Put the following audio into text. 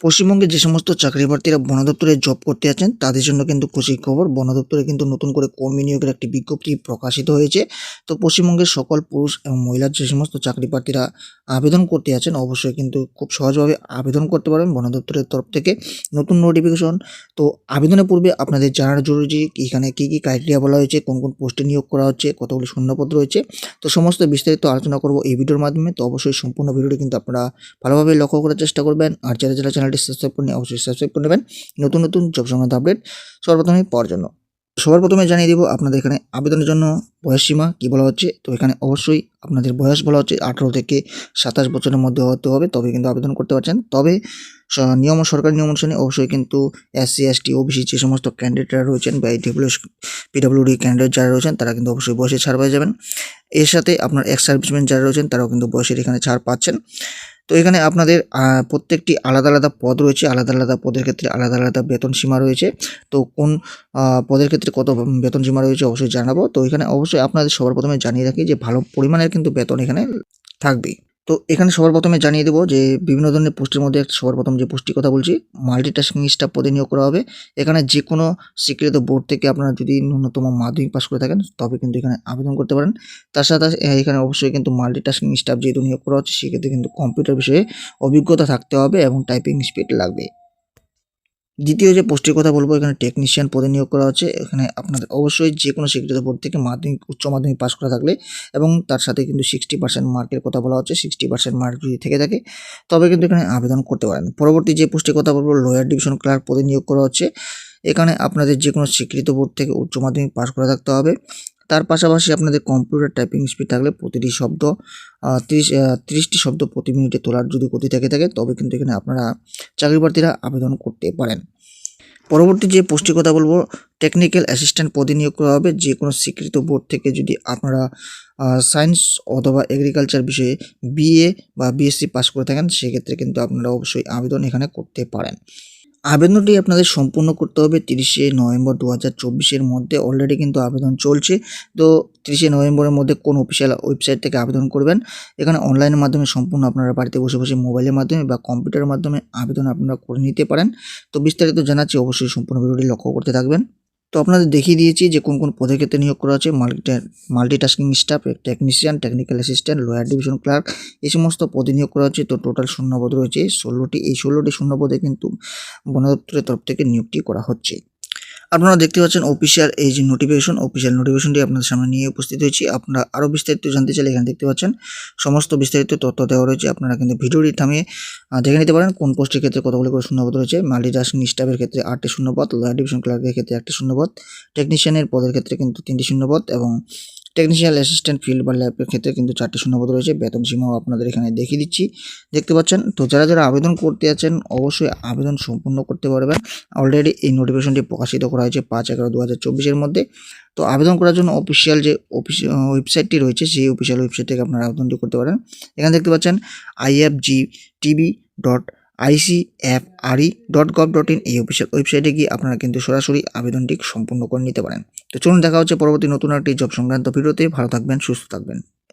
পশ্চিমবঙ্গে যে সমস্ত চাকরি প্রার্থীরা বন দপ্তরে জব করতে আছেন তাদের জন্য কিন্তু খুশির খবর। বন দপ্তরে কিন্তু নতুন করে কর্মী নিয়োগের একটি বিজ্ঞপ্তি প্রকাশিত হয়েছে। তো পশ্চিমবঙ্গের সকল পুরুষ এবং মহিলার যে সমস্ত চাকরি প্রার্থীরা আবেদন করতে আছেন অবশ্যই কিন্তু খুব সহজভাবে আবেদন করতে পারবেন বন দপ্তরের তরফ থেকে। নতুন নোটিফিকেশন তো আবেদনের পূর্বে আপনাদের জানার জরুরি যে এখানে কী কী ক্রাইটেরিয়া বলা হয়েছে, কোন কোন পোস্টে নিয়োগ করা হচ্ছে, কতগুলি শূন্যপদ রয়েছে, তো সমস্ত বিস্তারিত আলোচনা করব এই ভিডিওর মাধ্যমে। তো অবশ্যই সম্পূর্ণ ভিডিওটি কিন্তু আপনারা ভালোভাবে লক্ষ্য করার চেষ্টা করবেন। আর যারা যারা চ্যানেলটি সাবস্ক্রাইব করেন অবশ্যই সাবস্ক্রাইব করে নেবেন। নতুন নতুন জব সংক্রান্ত আপডেট সর্বপ্রথমে পাওয়ার জন্য। সবার প্রথমে জানিয়ে দিব আপনাদের এখানে আবেদনের জন্য বয়স সীমা কী বলা হচ্ছে। তো এখানে অবশ্যই আপনাদের বয়স বলা হচ্ছে আঠারো থেকে সাতাশ বছরের মধ্যে হতে হবে, তবে কিন্তু আবেদন করতে পারছেন। তবে নিয়ম, সরকারি নিয়ম অনুসারে অবশ্যই কিন্তু এসসি, এসটি, ওবিসি যে সমস্ত ক্যান্ডিডেটরা রয়েছেন বা এই ডব্লিউএস পিডব্লিউডি ক্যান্ডিডেট যারা রয়েছেন, তারা কিন্তু অবশ্যই বয়সে ছাড় পেয়ে যাবেন। এর সাথে আপনার এক্স সার্ভিসম্যান যারা রয়েছেন, তারাও কিন্তু বয়সের এখানে ছাড় পাচ্ছেন। তো এখানে আপনাদের প্রত্যেকটি আলাদা আলাদা পদ রয়েছে, আলাদা আলাদা পদের ক্ষেত্রে আলাদা আলাদা বেতন সীমা রয়েছে। তো কোন পদের ক্ষেত্রে কত বেতন সীমা রয়েছে অবশ্যই জানাব। তো এখানে অবশ্যই আপনাদের সবার প্রথমে জানিয়ে রাখি যে ভালো পরিমাণের কিন্তু বেতন এখানে থাকবে তো এখানে সবার প্রথমে জানিয়ে দেবো যে বিভিন্ন ধরনের পোস্টের মধ্যে একটা সবার প্রথম যে পোস্টটির কথা বলছি মাল্টিটাস্কিং স্টাফ পদে নিয়োগ করা হবে। এখানে যে কোনো স্বীকৃত বোর্ড থেকে আপনারা যদি ন্যূনতম মাধ্যমিক পাশ করে থাকেন, তবে কিন্তু এখানে আবেদন করতে পারেন। তার সাথে সাথে এখানে অবশ্যই কিন্তু মাল্টিটাস্কিং স্টাফ যেহেতু নিয়োগ করা হচ্ছে, সেক্ষেত্রে কিন্তু কম্পিউটার বিষয়ে অভিজ্ঞতা থাকতে হবে এবং টাইপিং স্পিড লাগবে। দ্বিতীয় যে পোস্টের কথা বলব, এখানে টেকনিশিয়ান পদে নিয়োগ করা হচ্ছে। এখানে আপনাদের অবশ্যই যে কোনো স্বীকৃত বোর্ড থেকে মাধ্যমিক, উচ্চ মাধ্যমিক পাস করা থাকলে এবং তার সাথে কিন্তু সিক্সটি পার্সেন্ট মার্কের কথা বলা হচ্ছে সিক্সটি পার্সেন্ট মার্ক যদি থেকে থাকে, তবে কিন্তু এখানে আবেদন করতে পারেন। পরবর্তী যে পোস্টের কথা বলব লোয়ার ডিভিশন ক্লার্ক পদে নিয়োগ করা হচ্ছে। এখানে আপনাদের যে কোনো স্বীকৃত বোর্ড থেকে উচ্চ মাধ্যমিক পাস করা থাকতে হবে। তার পাশাপাশি আপনাদের কম্পিউটার টাইপিং স্পিড থাকলে প্রতিটি শব্দ তিরিশ তিরিশটি শব্দ প্রতি মিনিটে তোলার যদি গতি থেকে থাকে, তবে কিন্তু এখানে আপনারা চাকরি প্রার্থীরা আবেদন করতে পারেন। পরবর্তী যে পোস্টের কথা বলব টেকনিক্যাল অ্যাসিস্ট্যান্ট পদে নিয়োগ করা হবে। যে কোনো স্বীকৃত বোর্ড থেকে যদি আপনারা সায়েন্স অথবা এগ্রিকালচার বিষয়ে বিএ বা বিএসসি পাস করে থাকেন, সেক্ষেত্রে কিন্তু আপনারা অবশ্যই আবেদন এখানে করতে পারেন। আবেদনটি আপনাদের সম্পূর্ণ করতে হবে তিরিশে নভেম্বর দু হাজার চব্বিশের মধ্যে। অলরেডি কিন্তু আবেদন চলছে। তো তিরিশে নভেম্বরের মধ্যে কোন অফিসিয়াল ওয়েবসাইট থেকে আবেদন করবেন? এখানে অনলাইনের মাধ্যমে সম্পূর্ণ আপনারা বাড়িতে বসে বসে মোবাইলের মাধ্যমে বা কম্পিউটারের মাধ্যমে আবেদন আপনারা করে নিতে পারেন। তো বিস্তারিত জানাচ্ছি অবশ্যই সম্পূর্ণ ভিডিওটি লক্ষ্য করতে থাকবেন। তো আপনাদের দেখিয়ে দিয়েছি যে কোন কোন পদের ক্ষেত্রে নিয়োগ করা আছে multi multitasking staff technician technical assistant lower division clerk এই সমস্ত পদে নিয়োগ করা হচ্ছে। তো টোটাল শূন্য শূন্যপদ রয়েছে। ষোলোটি, এই ষোলোটি শূন্য পদে কিন্তু বন দপ্তরের তরফ থেকে নিয়োগটি করা হচ্ছে। আপনারা দেখতে পাচ্ছেন অফিসিয়াল এই যে নোটিফিকেশন অফিসিয়াল নোটিফিকেশনটি আপনাদের সামনে নিয়ে উপস্থিত হয়েছি। আপনারা আরও বিস্তারিত জানতে চাইলে এখানে দেখতে পাচ্ছেন সমস্ত বিস্তারিত তথ্য দেওয়া রয়েছে। আপনারা কিন্তু ভিডিওটি থামিয়ে দেখে নিতে পারেন কোন পোস্টের ক্ষেত্রে কতগুলো করে শূন্যপদ রয়েছে। মাল্টিটাস্কিং স্টাফের ক্ষেত্রে আটটি শূন্যপদ লয়ার ডিভিশন ক্লার্কের ক্ষেত্রে একটি শূন্যপদ টেকনিশিয়ানের পদের ক্ষেত্রে কিন্তু তিনটি শূন্যপদ এবং টেকনিশিয়াল অ্যাসিস্ট্যান্ট ফিল্ড বা ল্যাবের ক্ষেত্রে কিন্তু চারটি শূন্যপদ রয়েছে। বেতন সীমাও আপনাদের এখানে দেখিয়ে দিচ্ছি। দেখতে পাচ্ছেন, তো যারা যারা আবেদন করতে আছেন, অবশ্যই আবেদন সম্পূর্ণ করতে পারবেন। অলরেডি এই নোটিফিকেশনটি প্রকাশিত করা হয়েছে পাঁচ এগারো দু হাজার চব্বিশের মধ্যে। তো আবেদন করার জন্য অফিসিয়াল যে অফিস ওয়েবসাইটটি রয়েছে, সেই অফিসিয়াল ওয়েবসাইট থেকে আপনারা আবেদনটি করতে পারেন। এখানে দেখতে পাচ্ছেন IFG TV dot ICFRE dot gov dot in এই অফিসের ওয়েবসাইটে গিয়ে আপনারা কিন্তু সরাসরি আবেদনটি সম্পূর্ণ করে নিতে পারেন। তো চলুন দেখা হচ্ছে পরবর্তী নতুন একটি জব সংক্রান্ত ভিডিওতে। ভালো থাকবেন, সুস্থ থাকবেন।